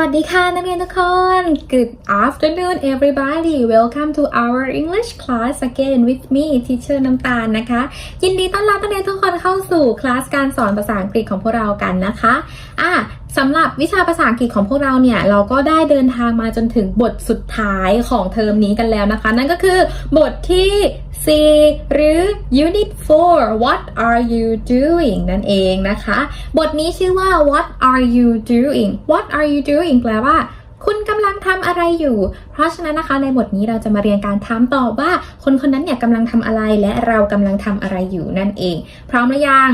วัสดีค่ะนักเรียนทุกคน Good afternoon everybody Welcome to our English class again with me teacher น้ำตาลนะคะ ยินดีต้อนรับนักเรียนทุกคนเข้าสู่คลาสการสอนภาษาอังกฤษของพวกเรากันนะคะ อะ สำหรับวิชาภาษาอังกฤษของพวกเราเนี่ย เราก็ได้เดินทางมาจนถึงบทสุดท้ายของเทอมนี้กันแล้วนะคะ นั่นก็คือบทที่ 4 หรือ Unit 4 What are you doing นั่นเองนะคะ บทนี้ชื่อว่า What are you doing What are you doing แปลว่าคุณกำลังทำอะไรอยู่ เพราะฉะนั้นนะคะในบทนี้เราจะมาเรียนการถามตอบว่า คนคนนั้นเนี่ยกำลังทำอะไรและเรากำลังทำอะไรอยู่นั่นเอง พร้อมหรือยัง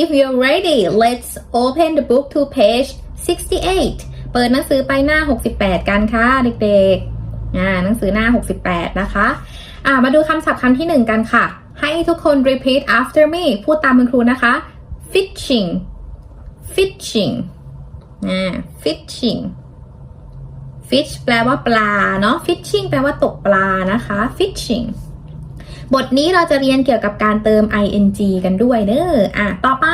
If you're ready let's open the book to page 68 เปิดหนังสือไปหน้า 68 กันค่ะเด็กๆอ่าหนังสือหน้า 68 นะคะอ่ามาดูคำศัพท์คำที่หนึ่งกันค่ะ ให้ทุกคน repeat after me พูดตามคุณครูนะคะ fishing fishing อ่า fishing fish แปลว่าปลาเนาะ fishing แปลว่าตกปลานะคะ fishing บทนี้เราจะเรียนเกี่ยวกับการเติม ing กันด้วยเด้ออะต่อไป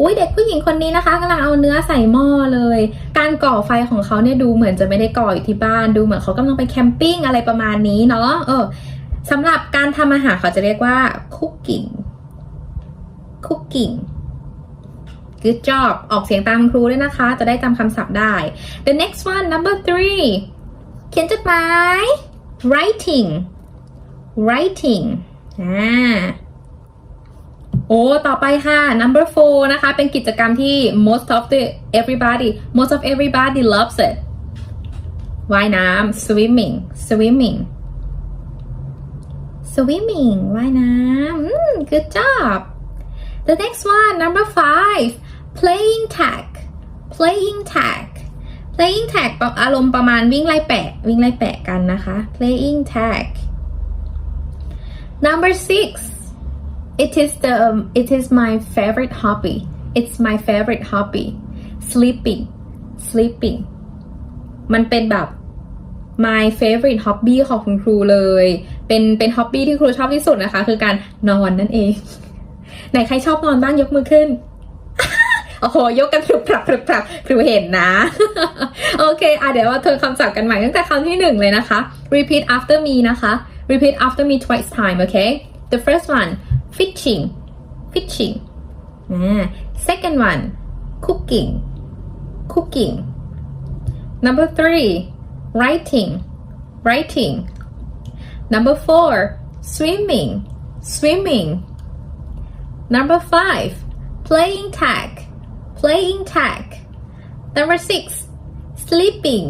อุ้ยเด็กผู้หญิงคนนี้นะคะกำลังเอาเนื้อใส่หม้อเลย การก่อไฟของเขาเนี่ยดูเหมือนจะไม่ได้ก่ออยู่ที่บ้าน ดูเหมือนเขากำลังไปแคมปิ้งอะไรประมาณนี้เนาะ เออสำหรับการทำอาหารเขาจะเรียกว่า cooking cooking good job ออกเสียงตามครูด้วยนะคะ จะได้จำคำศัพท์ได้ the next one number three เขียนจดหมาย writing writing อ่าโอ้ ต่อไปค่ะ number four นะคะ เป็นกิจกรรมที่ most of the everybody most of everybody loves it ว่ายน้ำ swimming swimming swimming ว่ายน้ำ good job the next one number five playing tag playing tag playing tag อารมณ์ประมาณวิ่งไล่แปะ วิ่งไล่แปะกันนะคะ playing tag number six it is the um, it is my favorite hobby it's my favorite hobby sleeping sleeping มันเป็นแบบ my favorite hobby ของคุณครูเลย เป็นเป็น hobby ที่ครูชอบที่สุดนะคะ คือการนอนนั่นเอง ไหนใครชอบนอนบ้างยกมือขึ้นโอ้โห ยกกันพรึบพรับพรึบพรับครูเห็นนะ โอเค อะเดี๋ยวมาเธอคำศัพท์กันใหม่ตั้งแต่คำที่หนึ่งเลยนะคะ repeat after me นะคะ repeat after me twice time okay? The first one fishing. Fishing. อ่า second one cooking. Cooking. Number three writing. Writing. Number four swimming. Swimming. Number five playing tag. Playing tag. Number six sleeping.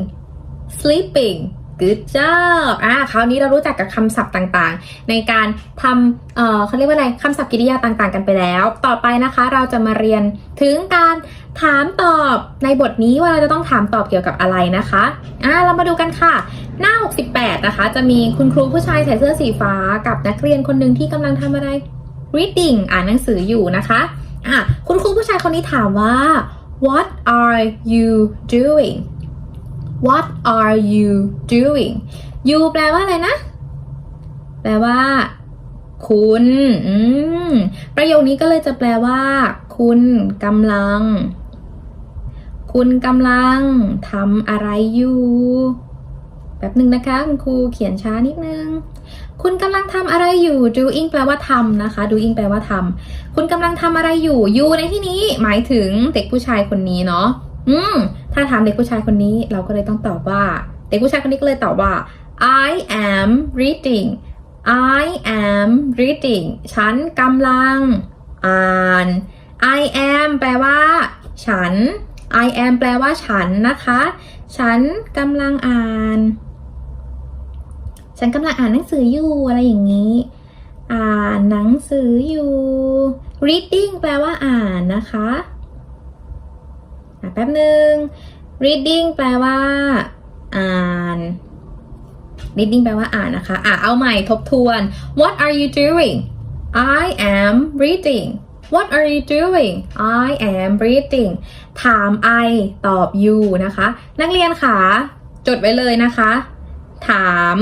Sleeping good job อ่าคราวนี้เรารู้จักกับคำศัพท์ต่างๆ ในการทำเอ่อเขาเรียกว่าอะไรคำศัพท์กริยาต่างๆ กันไปแล้ว ต่อไปนะคะเราจะมาเรียนถึงการถามตอบในบทนี้ว่าเราจะต้องถามตอบเกี่ยวกับอะไรนะคะอ่าเรามาดูกันค่ะ หน้า 68 นะคะ จะมีคุณครูผู้ชายใส่เสื้อสีฟ้ากับนักเรียนคนหนึ่งที่กำลังทำอะไร reading อ่านหนังสืออยู่นะคะอะคุณครูผู้ชายคนนี้ถามว่า what are you doing what are you doing you แปลว่าอะไรนะ แปลว่า คุณประโยคนี้ก็เลยจะแปลว่า คุณกำลัง คุณกำลังทำอะไรอยู่แป๊บหนึ่งนะคะคุณครูเขียนช้านิดนึง คุณกำลังทำอะไรอยู่ doing แปลว่าทำนะคะ doing แปลว่าทำคุณกำลังทำอะไรอยู่ you ในที่นี้หมายถึงเด็กผู้ชายคนนี้เนาะ อืม ถ้าถามเด็กผู้ชายคนนี้เราก็เลยต้องตอบว่า เด็กผู้ชายคนนี้ก็เลยตอบว่า I am reading I am reading ฉันกำลังอ่าน I am แปลว่า ฉัน I am แปลว่าฉันนะคะ ฉันกำลังอ่าน ฉันกำลังอ่านหนังสืออยู่อะไรอย่างนี้ อ่านหนังสืออยู่ reading แปลว่าอ่านนะคะ ป๊บหนึ่ง reading แปลว่า อ่าน reading แปลว่าอ่านนะคะ อะ เอาใหม่ทบทวน what are you doing I am reading what are you doing I am reading ถาม I ตอบ you นะคะ นักเรียนค่ะ จดไว้เลยนะคะ ถาม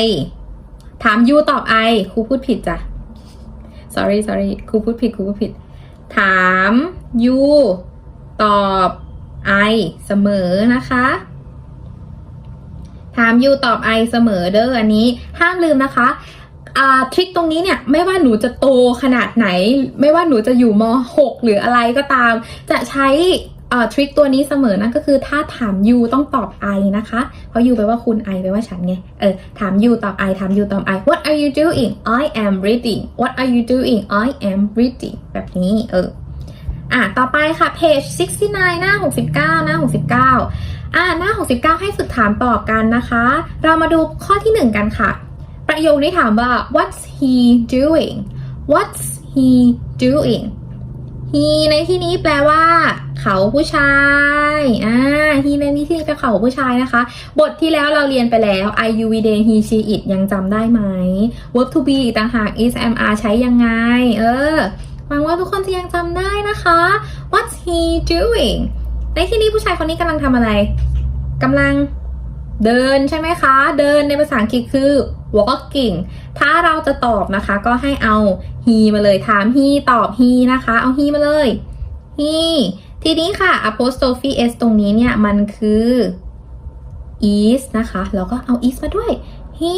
I ถาม you ตอบ I ครูพูดผิดจ้ะ sorry sorry ครูพูดผิดครูพูดผิด ถาม you ตอบ I เสมอนะคะ ถาม you ตอบ I เสมอเด้ออันนี้ห้ามลืมนะคะทริคตรงนี้เนี่ยไม่ว่าหนูจะโตขนาดไหน ไม่ว่าหนูจะอยู่ม .6 หรืออะไรก็ตาม จะใช้ทริคตัวนี้เสมอนะก็คือถ้าถาม you ต้องตอบ I นะคะ เพราะ you แปลว่าคุณ I แปลว่าฉันไง เออ ถาม you ตอบ I ถาม you ตอบ I What are you doing I am reading What are you doing I am reading แบบนี้ เออ อะต่อไปค่ะ page 69 หน้า 69 หน้า 69 อ่าหน้า 69 ให้ฝึกถามตอบกันนะคะ เรามาดูข้อที่ 1 กันค่ะ ประโยคนี้ถามว่า what's he doing what's he doing he ในที่นี้แปลว่า เขาผู้ชาย อ่า he ในที่นี้เป็นเขาผู้ชายนะคะ บทที่แล้วเราเรียนไปแล้ว I you we they he she it ยังจำได้ไหม verb to be ต่างหาก is am are ใช้ยังไง เออ วังว่าทุกคนจะยังจำได้นะคะ What's he doing ในที่นี้ผู้ชายคนนี้กำลังทำอะไรกำลังเดินใช่ไหมคะ เดินในภาษาอังกฤษคือ walking ถ้าเราจะตอบนะคะ ก็ให้เอา he มาเลยถาม he ตอบ he นะคะ เอา he มาเลย he ทีนี้ค่ะ apostrophe s ตรงนี้เนี่ย มันคือ is นะคะ แล้วก็เอา is มาด้วย he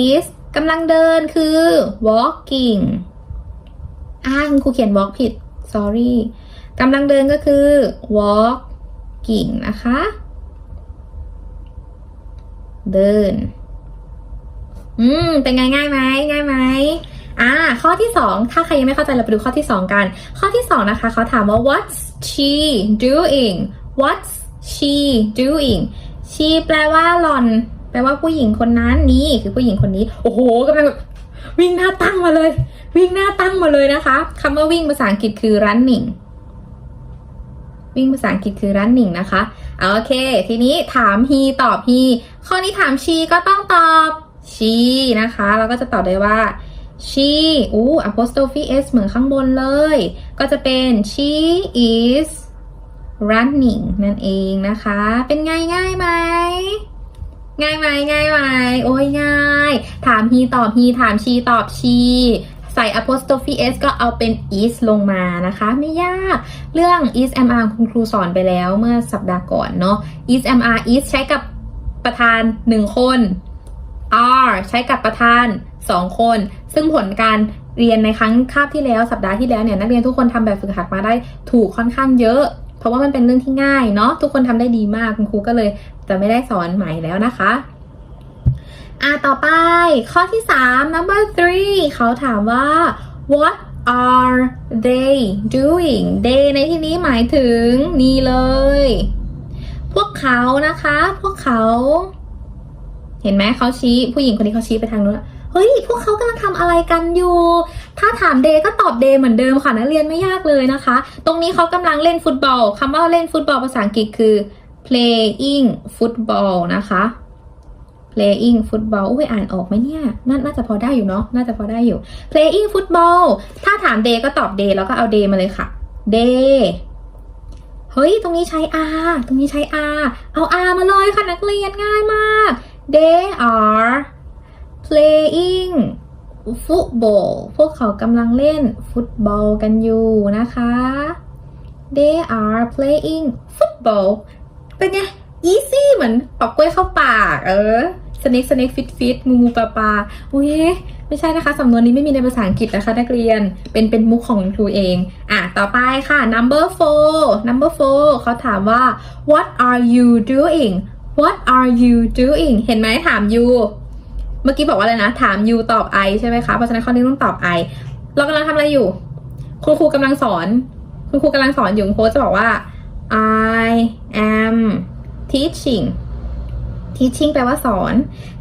is กำลังเดินคือ walking อ่าคุณครูเขียน walk ผิด sorry กำลังเดินก็คือ walking นะคะ เดิน อืม เป็นไงง่ายไหมง่ายไหมอ่า ข้อที่สองถ้าใครยังไม่เข้าใจเราไปดูข้อที่สองกัน ข้อที่สองนะคะ เขาถามว่า what's she doing what's she doing she แปลว่าหล่อน แปลว่าผู้หญิงคนนั้นนี่คือผู้หญิงคนนี้ โอ้โหกำลังแบบ วิ่งหน้าตั้งมาเลย วิ่งหน้าตั้งมาเลยนะคะคำว่าวิ่งภาษาอังกฤษคือ running วิ่งภาษาอังกฤษคือ running นะคะเอาโอเค ทีนี้ถาม he ตอบ he ข้อนี้ถาม she ก็ต้องตอบ she นะคะ เราก็จะตอบได้ว่า she อู้ apostrophe s เหมือนข้างบนเลย ก็จะเป็น she is running นั่นเองนะคะ เป็นไงง่ายไหม ง่ายไหมง่ายไหมโอ้ยง่าย ถาม he ตอบ he ถาม she ตอบ she ใส่ apostrophe s ก็เอาเป็น is ลงมานะคะ ไม่ยาก เรื่อง is mr คุณครูสอนไปแล้วเมื่อสัปดาห์ก่อนเนาะ is mr is ใช้กับประธาน 1 คน are ใช้กับประธาน 2 คน ซึ่งผลการเรียนในครั้งคาบที่แล้วสัปดาห์ที่แล้วเนี่ยนักเรียนทุกคนทำแบบฝึกหัดมาได้ถูกค่อนข้างเยอะ เพราะว่ามันเป็นเรื่องที่ง่ายเนาะทุกคนทำได้ดีมากคุณครูก็เลย จะไม่ได้สอนใหม่แล้วนะคะ อ่าต่อไปข้อที่ 3 number three เขาถามว่า what are they doing they ในที่นี้หมายถึงนี่เลย พวกเขานะคะ พวกเขา เห็นไหมเขาชี้ ผู้หญิงคนนี้เขาชี้ไปทางนู้นเฮ้ย พวกเขากำลังทำอะไรกันอยู่ ถ้าถามเดย์ก็ตอบเดย์เหมือนเดิมค่ะนักเรียนไม่ยากเลยนะคะ ตรงนี้เขากำลังเล่นฟุตบอลคำว่าเล่นฟุตบอลภาษาอังกฤษคือ playing football นะคะ playing football อุ้ยอ่านออกไหมเนี่ยนน่าจะพอได้อยู่เนาะ น่าจะพอได้อยู่ playing football ถ้าถาม day ก็ตอบ day แล้วก็เอา day มาเลยค่ะ day เฮ้ย ตรงนี้ใช้ r ตรงนี้ใช้ r เอา r มาเลยค่ะนักเรียนง่ายมาก they are playing football พวกเขากำลังเล่นฟุตบอลกันอยู่นะคะ they are playing football เป็นไง easy เหมือนปอกกล้วยเข้าปาก เออ snake snake fit fit งูงูปลาปลาอุ้ยไม่ใช่นะคะ สำนวนนี้ไม่มีในภาษาอังกฤษนะคะ นักเรียนเป็นเป็นมุกของครูเอง อะ ต่อไปค่ะ number four number four เขาถามว่า what are you doing what are you doing เห็นไหมถาม you เมื่อกี้บอกว่าอะไรนะ ถาม you ตอบ I ใช่ไหมคะ เพราะฉะนั้นข้อนี้ต้องตอบ I เรากำลังทำอะไรอยู่คุณครูกำลังสอนคุณครูกำลังสอนอยู่คุณครูจะบอกว่า I am teaching teaching แปลว่าสอน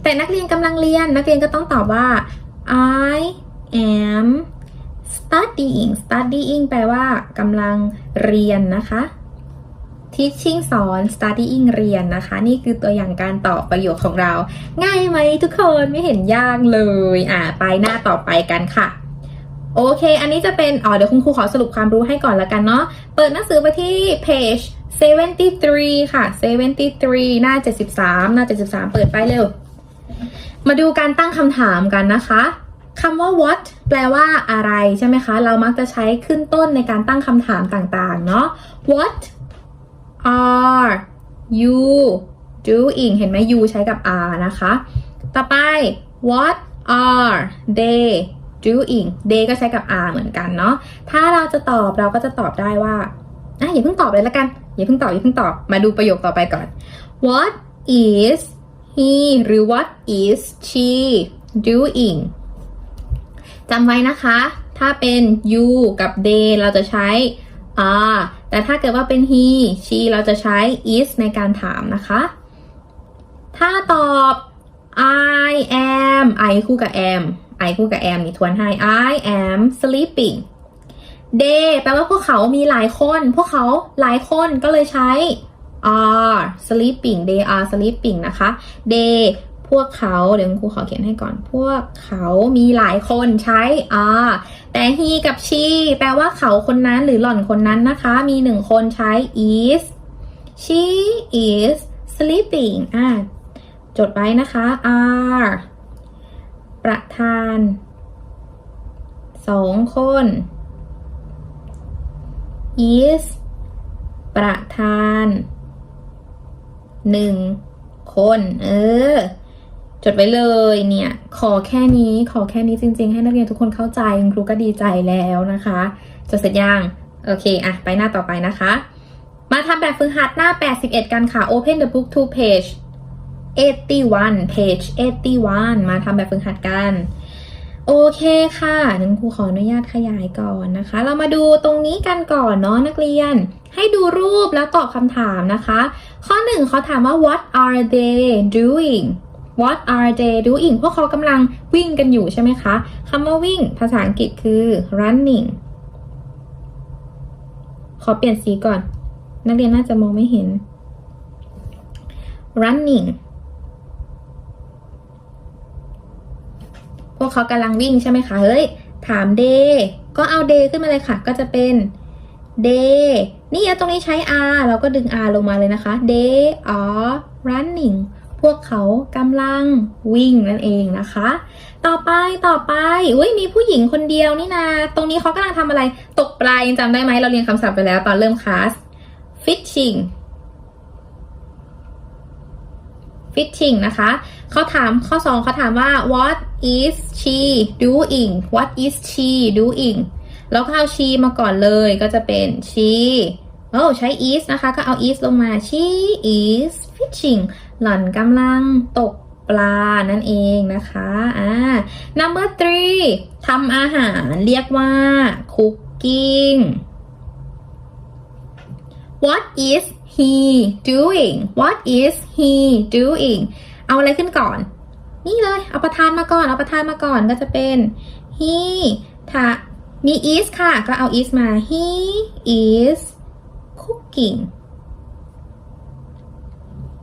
แต่นักเรียนกำลังเรียน นักเรียนก็ต้องตอบว่า I am studying studying แปลว่ากำลังเรียนนะคะ teaching สอน studying เรียนนะคะ นี่คือตัวอย่างการตอบประโยคของเรา ง่ายไหมทุกคนไม่เห็นยากเลย อ่าไปหน้าต่อไปกันค่ะ โอเค อันนี้จะเป็นอ๋อเดี๋ยวคุณครูขอสรุปความรู้ให้ก่อนละกันเนาะ เปิดหนังสือไปที่ page 73 ค่ะ 73 หน้า 73 หน้า 73 เปิดไปเร็ว มาดูการตั้งคำถามกันนะคะคำว่า what แปลว่าอะไรใช่ไหมคะ เรามักจะใช้ขึ้นต้นในการตั้งคำถามต่างๆ เนาะ what are you doing เห็นไหม you ใช้กับ are นะคะ ต่อไป what are they doing they ก็ใช้กับ are เหมือนกันเนาะ ถ้าเราจะตอบเราก็จะตอบได้ว่าอะอย่าเพิ่งตอบเลยละกัน อย่าเพิ่งตอบอย่าเพิ่งตอบ มาดูประโยคต่อไปก่อน what is he หรือ what is she doing จำไว้นะคะ ถ้าเป็น you กับ they เราจะใช้ are แต่ถ้าเกิดว่าเป็น he she เราจะใช้ is ในการถามนะคะ ถ้าตอบ I am I คู่กับ am I คู่กับ am นี่ทวนให้ I am sleeping they แปลว่าพวกเขามีหลายคน พวกเขาหลายคนก็เลยใช้ are sleeping they are sleeping นะคะ they พวกเขาเดี๋ยวคุณครูขอเขียนให้ก่อน พวกเขามีหลายคนใช้ are แต่ he กับ she แปลว่าเขาคนนั้นหรือหล่อนคนนั้นนะคะ มีหนึ่งคนใช้ is she is sleeping อะจดไว้นะคะ are ประธานสองคน is ประธานหนึ่งคน เออ จดไว้เลยเนี่ย ขอแค่นี้ขอแค่นี้จริง ๆ ให้นักเรียนทุกคนเข้าใจคุณครูก็ดีใจแล้วนะคะจดเสร็จยังโอเคอะไปหน้าต่อไปนะคะ มาทำแบบฝึกหัดหน้า 81 กันค่ะ Open the book to page 81 page 81 มาทำแบบฝึกหัดกัน โอเคค่ะนังครูขออนุญาตขยายก่อนนะคะ เรามาดูตรงนี้กันก่อนเนาะนักเรียน ให้ดูรูปแล้วตอบคำถามนะคะ ข้อหนึ่งเขาถามว่า what are they doing what are they doing พวกเขากำลังวิ่งกันอยู่ใช่ไหมคะคำว่าวิ่ง ภาษาอังกฤษคือ running ขอเปลี่ยนสีก่อน นักเรียนน่าจะมองไม่เห็น running พวกเขากำลังวิ่งใช่ไหมคะ เฮ้ย ถาม day ก็เอา day ขึ้นมาเลยค่ะ ก็จะเป็น day นี่ตรงนี้ใช้ r เราก็ดึง r ลงมาเลยนะคะ they are running พวกเขากำลังวิ่งนั่นเองนะคะ ต่อไปต่อไปอุ้ยมีผู้หญิงคนเดียวนี่นา ตรงนี้เขากำลังทำอะไร ตกปลายังจำได้ไหมเราเรียนคำศัพท์ไปแล้วตอนเริ่มคลาส fishing fishing นะคะเขาถามข้อ 2เขาถามว่า what is she doing what is she doing แล้วก็เอา she มาก่อนเลยก็จะเป็น she โอ้ใช้ is นะคะก็เอา is ลงมา she is fishing หล่อนกำลังตกปลานั่นเองนะคะอ่า number three ทำอาหารเรียกว่า cooking what is he doing what is he doing เอาอะไรขึ้นก่อน นี่เลย เอาประธานมาก่อน เอาประธานมาก่อนก็จะเป็น he ถ้ามี is ค่ะ ก็เอา is มา he is cooking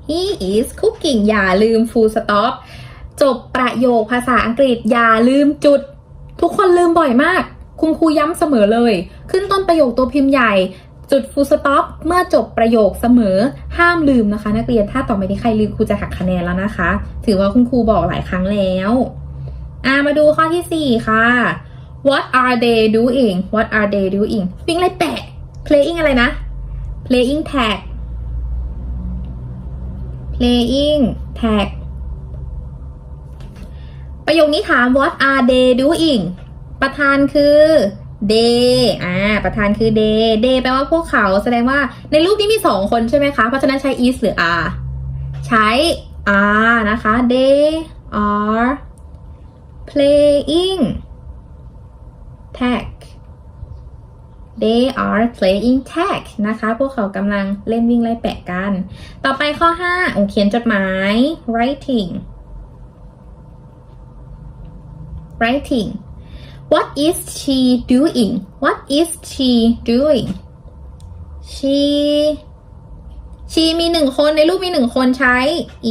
he is cooking อย่าลืม full stop จบประโยคภาษาอังกฤษอย่าลืมจุด ทุกคนลืมบ่อยมาก คุณครูย้ำเสมอเลย ขึ้นต้นประโยคตัวพิมพ์ใหญ่ จุด full stop เมื่อจบประโยคเสมอห้ามลืมนะคะ นักเรียนถ้าต่อไปนี้ใครลืมครูจะหักคะแนนแล้วนะคะ ถือว่าคุณครูบอกหลายครั้งแล้วอ่ามาดูข้อที่ 4 ค่ะ what are they doing what are they doing วิ่งไรแปะ playing อะไรนะ playing tag playing tag ประโยคนี้ถาม what are they doing ประธานคือ they อ่า ประธานคือ they they แปลว่าพวกเขา แสดงว่าในรูปนี้มีสองคนใช่ไหมคะ เพราะฉะนั้นใช้ is หรือ are ใช้ are นะคะ they are playing tag they are playing tag นะคะ พวกเขากำลังเล่นวิ่งไล่แปะกัน ต่อไปข้อ5อเขียนจดหมาย writing writing what is she doing what is she doing she she มีหนึ่งคนในรูปมีหนึ่งคนใช้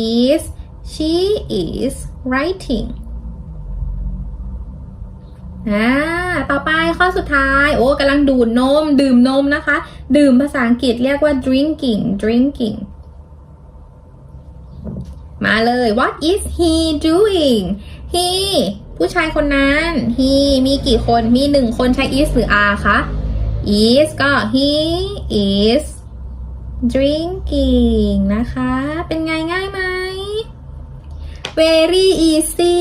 is she is writing อ่า ต่อไปข้อสุดท้าย โอ้กำลังดูดนม ดื่มนมนะคะ ดื่มภาษาอังกฤษเรียกว่า drinking drinking มาเลย what is he doing he ผู้ชายคนนั้น he มีกี่คน มีหนึ่งคนใช้ is หรือ are คะ is ก็ he is drinking นะคะ เป็นไงง่าย very easy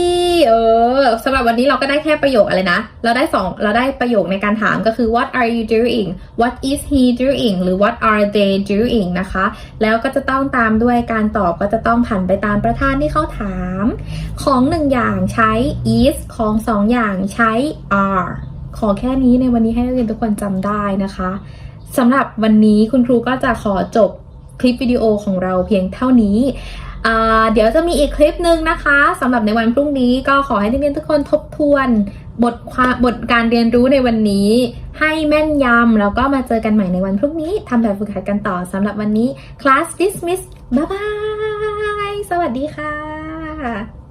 เออสำหรับวันนี้เราก็ได้แค่ประโยคอะไรนะ เราได้สองเราได้ประโยคในการถามก็คือ what are you doing what is he doing หรือ what are they doing นะคะ แล้วก็จะต้องตามด้วยการตอบก็จะต้องผันไปตามประธานที่เขาถาม ของหนึ่งอย่างใช้ is ของสองอย่างใช้ are ขอแค่นี้ในวันนี้ให้นักเรียนทุกคนจำได้นะคะสำหรับวันนี้คุณครูก็จะขอจบคลิปวิดีโอของเราเพียงเท่านี้ เดี๋ยวจะมีอีกคลิปหนึ่งนะคะสำหรับในวันพรุ่งนี้ก็ขอให้นักเรียนทุกคนทบทวนบทความบทการเรียนรู้ในวันนี้ ให้แม่นยำแล้วก็มาเจอกันใหม่ในวันพรุ่งนี้ทำแบบฝึกหัดกันต่อสำหรับวันนี้ class dismiss บ๊ายบาย สวัสดีค่ะ